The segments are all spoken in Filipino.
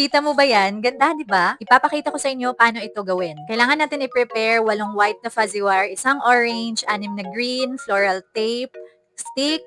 Kita mo ba yan? Ganda, di ba? Ipapakita ko sa inyo paano ito gawin. Kailangan natin i-prepare walong white na fuzzy wire, isang orange, anim na green, floral tape, stick,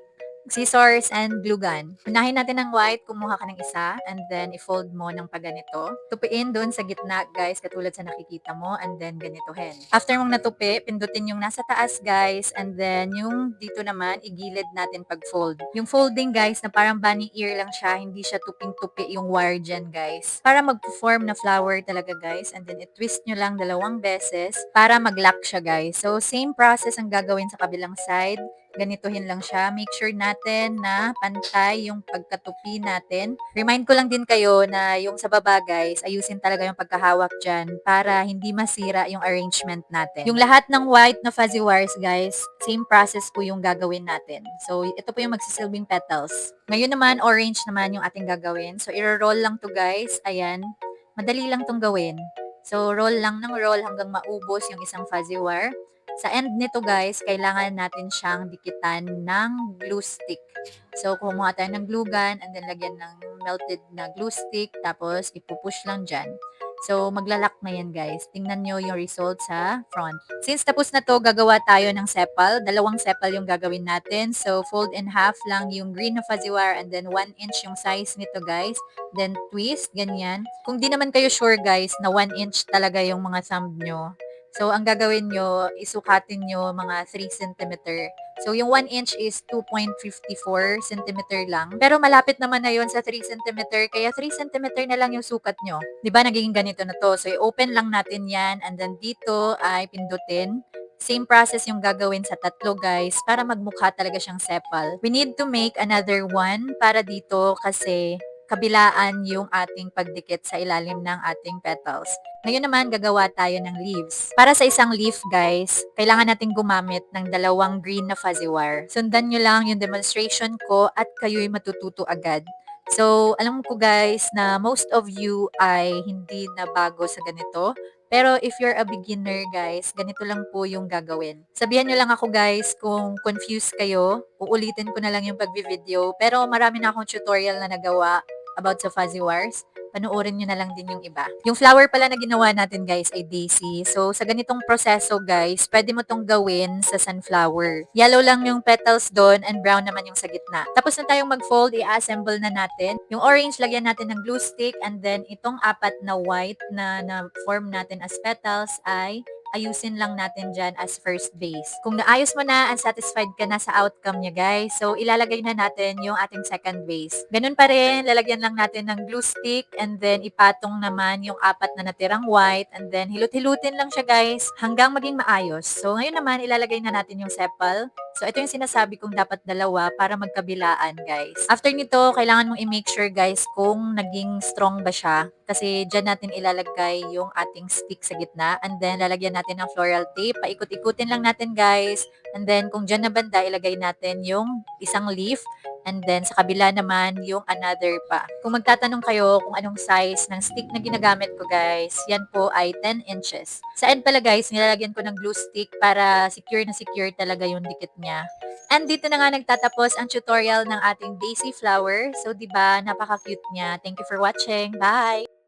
scissors, and glue gun. Unahin natin ng white, kumuha ka ng isa, and then i-fold mo ng paganito. Tupiin doon sa gitna, guys, katulad sa nakikita mo, and then ganitohin. After mong natupi, pindutin yung nasa taas, guys, and then yung dito naman, igilid natin pag-fold. Yung folding, guys, na parang bunny ear lang siya, hindi siya tuping-tupi yung wire dyan, guys. Para mag-form na flower talaga, guys, and then i-twist nyo lang dalawang beses para mag-lock siya, guys. So, same process ang gagawin sa kabilang side ganituhin lang siya. Make sure natin na pantay yung pagkatupi natin. Remind ko lang din kayo na yung sa baba guys, ayusin talaga yung pagkahawak dyan para hindi masira yung arrangement natin. Yung lahat ng white na fuzzy wires guys, same process po yung gagawin natin. So ito po yung magsisilbing petals. Ngayon naman, orange naman yung ating gagawin. So i-roll lang to guys. Ayan. Madali lang tong gawin. So roll lang ng roll hanggang maubos yung isang fuzzy wire. Sa end nito guys, kailangan natin siyang dikitan ng glue stick. So, kumuha tayo ng glue gun and then lagyan ng melted na glue stick tapos ipupush lang dyan. So, maglalak na yan guys. Tingnan nyo yung result sa front. Since tapos na to, gagawa tayo ng sepal. Dalawang sepal yung gagawin natin. So, fold in half lang yung green na fuzzy wire and then 1 inch yung size nito guys. Then, twist, ganyan. Kung di naman kayo sure guys na 1 inch talaga yung mga thumb nyo, So, ang gagawin nyo, isukatin nyo mga 3 cm. So, yung 1 inch is 2.54 cm lang. Pero malapit naman na yon sa 3 cm, kaya 3 cm na lang yung sukat nyo. ba diba, naging ganito na to. So, i-open lang natin yan, and then dito ay pindutin. Same process yung gagawin sa tatlo guys para magmukha talaga siyang sepal. We need to make another one para dito kasi kabilaan yung ating pagdikit sa ilalim ng ating petals. Ngayon naman, gagawa tayo ng leaves. Para sa isang leaf, guys, kailangan natin gumamit ng dalawang green na fuzzy wire. Sundan nyo lang yung demonstration ko at kayo'y matututo agad. So, alam ko guys na most of you ay hindi na bago sa ganito. Pero if you're a beginner guys, ganito lang po yung gagawin. Sabihan nyo lang ako guys kung confused kayo. Uulitin ko na lang yung pag-video. Pero marami na akong tutorial na nagawa about sa fuzzy wires panoorin nyo na lang din yung iba. Yung flower pala na ginawa natin guys ay daisy. So sa ganitong proseso guys, pwede mo tong gawin sa sunflower. Yellow lang yung petals doon and brown naman yung sa gitna. Tapos na tayong mag-fold, i-assemble na natin. Yung orange, lagyan natin ng glue stick and then itong apat na white na na-form natin as petals ay ayusin lang natin dyan as first base. Kung naayos mo na and satisfied ka na sa outcome niya guys, so ilalagay na natin yung ating second base. Ganun pa rin, lalagyan lang natin ng glue stick and then ipatong naman yung apat na natirang white and then hilut-hilutin lang siya guys hanggang maging maayos. So ngayon naman ilalagay na natin yung sepal. So ito yung sinasabi kong dapat dalawa para magkabilaan guys. After nito, kailangan mong i-make sure guys kung naging strong ba siya kasi dyan natin ilalagay yung ating stick sa gitna and then lalagyan natin ng floral tape. Paikot-ikutin lang natin guys. And then kung dyan na banda, ilagay natin yung isang leaf and then sa kabila naman yung another pa. Kung magtatanong kayo kung anong size ng stick na ginagamit ko guys, yan po ay 10 inches. Sa end pala guys, nilalagyan ko ng glue stick para secure na secure talaga yung dikit niya. And dito na nga nagtatapos ang tutorial ng ating daisy flower. So, di ba napaka-cute niya. Thank you for watching. Bye!